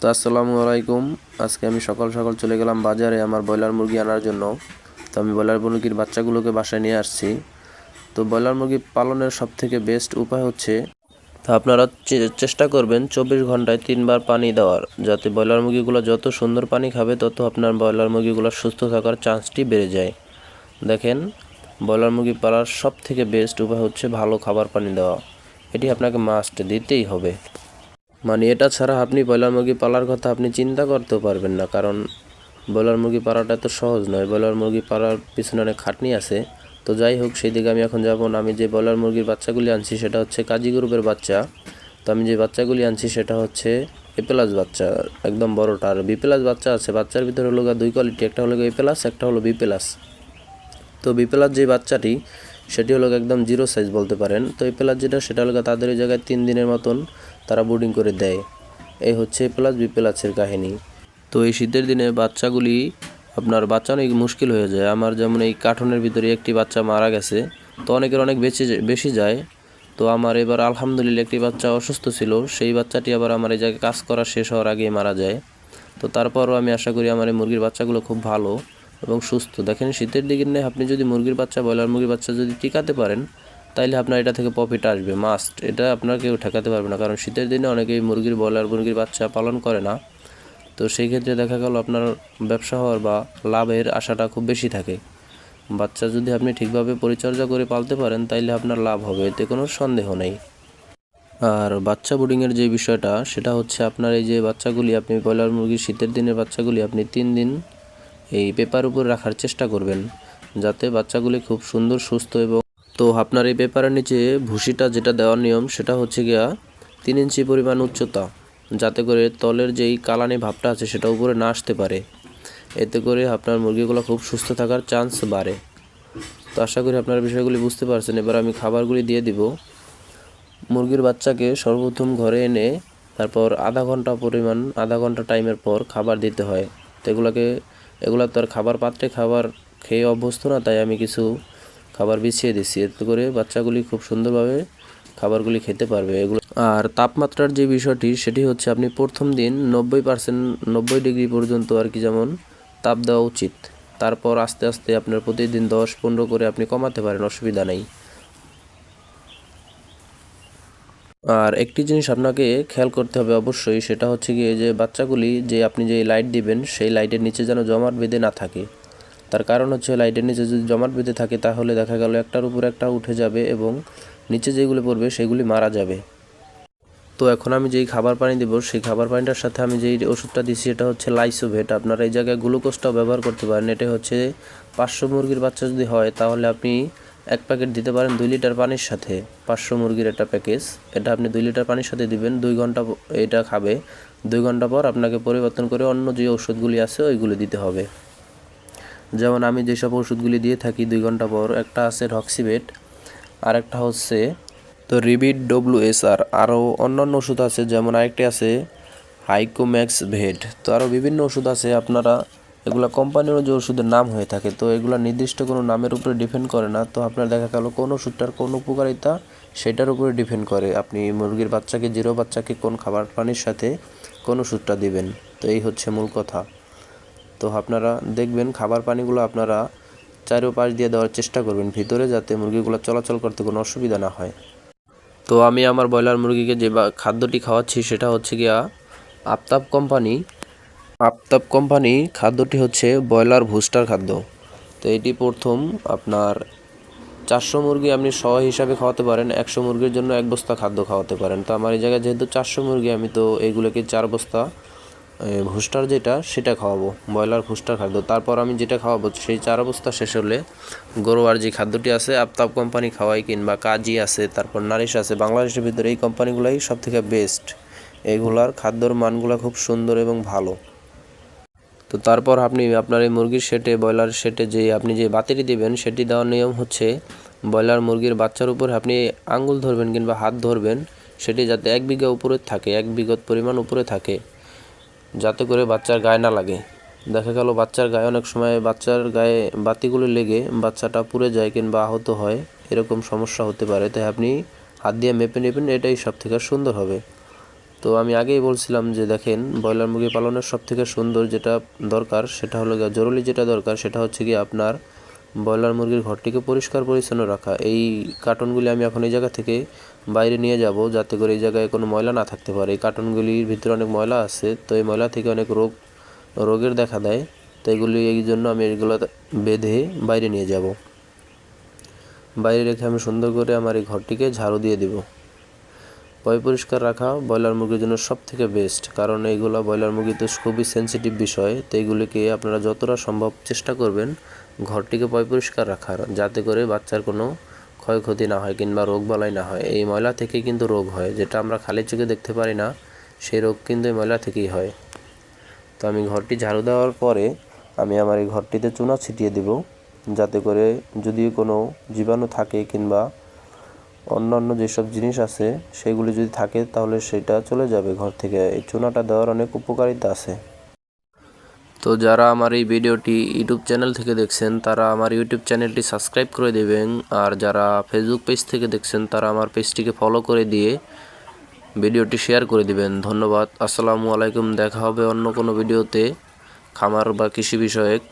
তো আসসালামু আলাইকুম। আজকে আমি সকাল সকাল চলে গেলাম বাজারে আমার ব্রয়লার মুরগি আনার জন্য। তো আমি ব্রয়লার মুরগির বাচ্চাগুলোকে বাসায় নিয়ে আসছি। তো ব্রয়লার মুরগি পালনের সব থেকে বেস্ট উপায় হচ্ছে, তো আপনারা চেষ্টা করবেন চব্বিশ ঘন্টায় তিনবার পানি দেওয়ার। যাতে ব্রয়লার মুরগিগুলো যত সুন্দর পানি খাবে, তত আপনার ব্রয়লার মুরগিগুলো সুস্থ থাকার চান্সটি বেড়ে যায়। দেখেন, ব্রয়লার মুরগি পালার সব থেকে বেস্ট উপায় হচ্ছে ভালো খাবার পানি দেওয়া। এটি আপনাকে মাস্ট দিতেই হবে। মানে এটা ছাড়া আপনি ব্রয়লার মুরগি পালার কথা আপনি চিন্তা করতেও পারবেন না, কারণ ব্রয়লার মুরগি পালাটা তো সহজ নয়। ব্রয়লার মুরগি পালার পিছনে অনেক খাটনি আছে। তো যাই হোক সেই দিকে আমি এখন যাব না। আমি যে ব্রয়লার মুরগির বাচ্চাগুলি আনছি, সেটা হচ্ছে কাজী গ্রুপের বাচ্চা। তো আমি যে বাচ্চাগুলি আনছি, সেটা হচ্ছে এ প্লাস বাচ্চা, একদম বড়টা। আর বি প্লাস বাচ্চা আছে, বাচ্চার ভিতরে হলো দুই কোয়ালিটি একটা হলো এ প্লাস একটা হলো বি প্লাস তো বি প্লাস যে বাচ্চাটি, সেটি হলো একদম জিরো সাইজ বলতে পারেন। তো এই প্লাস যেটা, সেটা হলো তাদের ওই জায়গায় তিন দিনের মতন তারা বোর্ডিং করে দেয়। এই হচ্ছে প্লাস বি প্লাসের কাহিনী। তো এই শীতের দিনে বাচ্চাগুলি আপনার বাচ্চা অনেক মুশকিল হয়ে যায়। আমার যেমন এই কার্টুনের ভিতরে একটি বাচ্চা মারা গেছে, তো অনেকের অনেক বেশি বেশি যায়। তো আমার এবার আলহামদুলিল্লাহ একটি বাচ্চা অসুস্থ ছিল, সেই বাচ্চাটি আবার আমার এই জায়গায় কাজ করা শেষ হওয়ার আগেই মারা যায়। তো তারপরও আমি আশা করি আমার এই মুরগির বাচ্চাগুলো খুব ভালো এবং সুস্থ। দেখেন শীতের দিকে আপনি যদি মুরগির বাচ্চা, ব্রয়লার মুরগির বাচ্চা যদি টিকাতে পারেন তাইলে আপনার এটা থেকে প্রফিট আসবে মাস্ট এটা আপনার কেউ ঠেকাতে পারবে না, কারণ শীতের দিনে অনেকেই মুরগির ব্রয়লার মুরগির বাচ্চা পালন করে না। তো সেই ক্ষেত্রে দেখা গেল আপনার ব্যবসা হওয়ার বা লাভের আশাটা খুব বেশি থাকে। বাচ্চা যদি আপনি ঠিকভাবে পরিচর্যা করে পালতে পারেন, তাইলে আপনার লাভ হবে, এতে কোনো সন্দেহ নেই। আর বাচ্চা বোর্ডিংয়ের যে বিষয়টা, সেটা হচ্ছে আপনার এই যে বাচ্চাগুলি, আপনি ব্রয়লার মুরগির শীতের দিনের বাচ্চাগুলি আপনি তিন দিন এই পেপার উপর রাখার চেষ্টা করবেন, যাতে বাচ্চাগুলি খুব সুন্দর, সুস্থ এবং তো আপনার এই পেপারের নিচে ভুসিটা যেটা দেওয়ার নিয়ম, সেটা হচ্ছে গিয়া তিন ইঞ্চি পরিমাণ উচ্চতা, যাতে করে তলের যেই কালানি ভাবটা আছে সেটা উপরে না আসতে পারে। এতে করে আপনার মুরগিগুলো খুব সুস্থ থাকার চান্স বাড়ে। তো আশা করি আপনারা বিষয়গুলি বুঝতে পারছেন। এবার আমি খাবারগুলি দিয়ে দিব। মুরগির বাচ্চাকে সর্বপ্রথম ঘরে এনে তারপর আধা ঘণ্টা পরিমাণ, আধা ঘণ্টা টাইমের পর খাবার দিতে হয়। তো এগুলোকে, এগুলো তো আর খাবার পাত্রে খাবার খেয়ে অভ্যস্ত না, তাই আমি কিছু খাবার বিছিয়ে দিচ্ছি এতে করে বাচ্চাগুলি খুব সুন্দরভাবে খাবারগুলি খেতে পারবে। এগুলো আর তাপমাত্রার যে বিষয়টি, সেটি হচ্ছে আপনি প্রথম দিন নব্বই পার্সেন্ট, নব্বই ডিগ্রি পর্যন্ত আর কি যেমন তাপ দেওয়া উচিত। তারপর আস্তে আস্তে আপনার প্রতিদিন দশ, পনেরো করে আপনি কমাতে পারেন, অসুবিধা নেই। আর একটি জিনিস আপনাকে খেয়াল করতে হবে অবশ্যই, সেটা হচ্ছে গিয়ে যে বাচ্চাগুলি যে আপনি যে লাইট দিবেন, সেই লাইটের নিচে যেন জমাট বেঁধে না থাকে। তার কারণ হচ্ছে লাইটের নিচে যদি জমাট বেঁধে থাকে তাহলে দেখা গেল একটার উপর একটা উঠে যাবে এবং নিচে যেগুলি পড়বে সেগুলি মারা যাবে। তো এখন আমি যেই খাবার পানি দেবো, সেই খাবার পানিটার সাথে আমি যেই ওষুধটা দিচ্ছি এটা হচ্ছে লাইসোভেট আপনারা এই জায়গায় গ্লুকোজটাও ব্যবহার করতে পারেন। এটা হচ্ছে পাঁচশো মুরগির বাচ্চা যদি হয়, তাহলে আপনি এক প্যাকেট দিতে পারেন দুই লিটার পানির সাথে। পাঁচশো মুরগির একটা প্যাকেজ এটা আপনি দুই লিটার পানির সাথে দিবেন, দুই ঘণ্টা এটা খাবে। দুই ঘণ্টা পর আপনাকে পরিবর্তন করে অন্য যে ওষুধগুলি আছে, ওইগুলো দিতে হবে। যেমন আমি যেসব ওষুধগুলি দিয়ে থাকি দুই ঘণ্টা পর, একটা আছে রক্সিবেট আর একটা হচ্ছে তো রিবিট ডব্লিউ এস আর আরও অন্যান্য ওষুধ আছে, যেমন আরেকটি আছে হাইকোম্যাক্স ভেট। তো আরও বিভিন্ন ওষুধ আছে, আপনারা এগুলা কোম্পানির যে ওষুধের নাম হয়ে থাকে, তো এগুলো নির্দিষ্ট কোনো নামের উপরে ডিপেন্ড করে না। তো আপনার দেখা গেল কোন ওষুধটার কোন উপকারিতা সেটার উপরে ডিপেন্ড করে। আপনি মুরগির বাচ্চাকে, জিরো বাচ্চাকে কোন খাবার পানির সাথে কোন ওষুধটা দিবেন? তো এই হচ্ছে মূল কথা। তো আপনারা দেখবেন খাবার পানিগুলো আপনারা চারোপাশ দিয়ে দেওয়ার চেষ্টা করবেন, ভিতরে যাতে মুরগিগুলো চলাচল করতে কোনো অসুবিধা না হয়। তো আমি আমার ব্রয়লার মুরগিকে যে খাদ্যটি খাওয়াচ্ছি সেটা হচ্ছে গিয়া আফতাব কোম্পানি। আফতাব কোম্পানি খাদ্যটি হচ্ছে ব্রয়লার ভুস্টার খাদ্য। তো এটি প্রথম আপনার চারশো মুরগি আপনি শ হিসাবে খাওয়াতে পারেন, একশো মুরগির জন্য এক বস্তা খাদ্য খাওয়াতে পারেন। তো আমার এই জায়গায় যেহেতু চারশো মুরগি, আমি তো এইগুলোকে চার বস্তা ভুস্টার যেটা, সেটা খাওয়াবো, ব্রয়লার ভুস্টার খাদ্য। তারপর আমি যেটা খাওয়াবো, সেই চার অবস্থা শেষ হলে গরুয়ার যে খাদ্যটি আছে, আফতাব কোম্পানি খাওয়াই কিংবা কাজী আছে, তারপর নারিশ আছে, বাংলাদেশের ভিতরে এই কোম্পানিগুলাই সব থেকে বেস্ট এগুলার খাদ্যর মানগুলো খুব সুন্দর এবং ভালো। তো তারপর আপনি আপনার এই মুরগির সেটে, ব্রয়লার সেটে যে আপনি যে বাতিটি দিবেন, সেটি দেওয়ার নিয়ম হচ্ছে ব্রয়লার মুরগির বাচ্চার উপর আপনি আঙ্গুল ধরবেন কিংবা হাত ধরবেন, সেটি যাতে এক বিঘা উপরে থাকে, এক বিঘত পরিমাণ উপরে থাকে। যাতে করে বাচ্চার গায়ে না লাগে। দেখা গেল বাচ্চার গায়ে অনেক সময় বাচ্চার গায়ে বাতিগুলো লেগে বাচ্চাটা পুড়ে যায় কিংবা আহত হয়, এরকম সমস্যা হতে পারে। তাই আপনি হাত দিয়ে মেপে নেবেন, এটাই সব থেকে সুন্দর হবে। তো আমি আগেই বলছিলাম যে দেখেন, ব্রয়লার মুরগি পালনের সব থেকে সুন্দর যেটা দরকার সেটা হলো জরুরি যেটা দরকার সেটা হচ্ছে কি আপনার ব্রয়লার মুরগির ঘরটিকে পরিষ্কার পরিচ্ছন্ন রাখা। এই কার্টনগুলি আমি এখন এই জায়গা থেকে বাইরে নিয়ে যাব, যাতে করে এই জায়গায় কোনো ময়লা না থাকতে পারে। এই কার্টনগুলির ভিতরে অনেক ময়লা আছে, তো এই ময়লা থেকে অনেক রোগ, রোগের দেখা দেয়। তো এগুলি এই জন্য আমি এগুলো বেঁধে বাইরে নিয়ে যাব। বাইরে রেখে আমি সুন্দর করে আমার এই ঘরটিকে ঝাড়ু দিয়ে দেবো। পয় পরিষ্কার রাখা ব্রয়লার মুরগির জন্য সব থেকে বেস্ট, কারণ এইগুলো ব্রয়লার মুরগি তো খুবই সেন্সিটিভ বিষয়। তো এইগুলিকে আপনারা যতটা সম্ভব চেষ্টা করবেন ঘরটিকে পয় পরিষ্কার রাখার, যাতে করে বাচ্চার কোনো ক্ষয়ক্ষতি না হয় কিংবা রোগ বালাই না হয়। এই ময়লা থেকেই কিন্তু রোগ হয়। যেটা আমরা খালি চোখে দেখতে পারি না সেই রোগ কিন্তু এই ময়লা থেকেই হয়। তো আমি ঘরটি ঝাড়ু দেওয়ার পরে আমি আমার এই ঘরটিতে চুনা ছিটিয়ে দেব, যাতে করে যদি কোনো জীবাণু থাকে কিংবা অন্যান্য যেসব জিনিস আছে, সেগুলি যদি থাকে তাহলে সেটা চলে যাবে ঘর থেকে। এই চুনাটা দেওয়ার অনেক উপকারিতা আছে। তো যারা আমার এই ভিডিওটি ইউটিউব চ্যানেল থেকে দেখছেন, তারা আমার ইউটিউব চ্যানেলটি সাবস্ক্রাইব করে দেবেন। আর যারা ফেসবুক পেজ থেকে দেখছেন, তারা আমার পেজটিকে ফলো করে দিয়ে ভিডিওটি শেয়ার করে দিবেন। ধন্যবাদ। আসসালামু আলাইকুম। দেখা হবে অন্য কোনো ভিডিওতে। খামার বা কৃষি বিষয়ক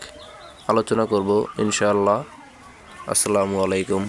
আলোচনা করব, ইনশাআল্লাহ। আসসালামু আলাইকুম।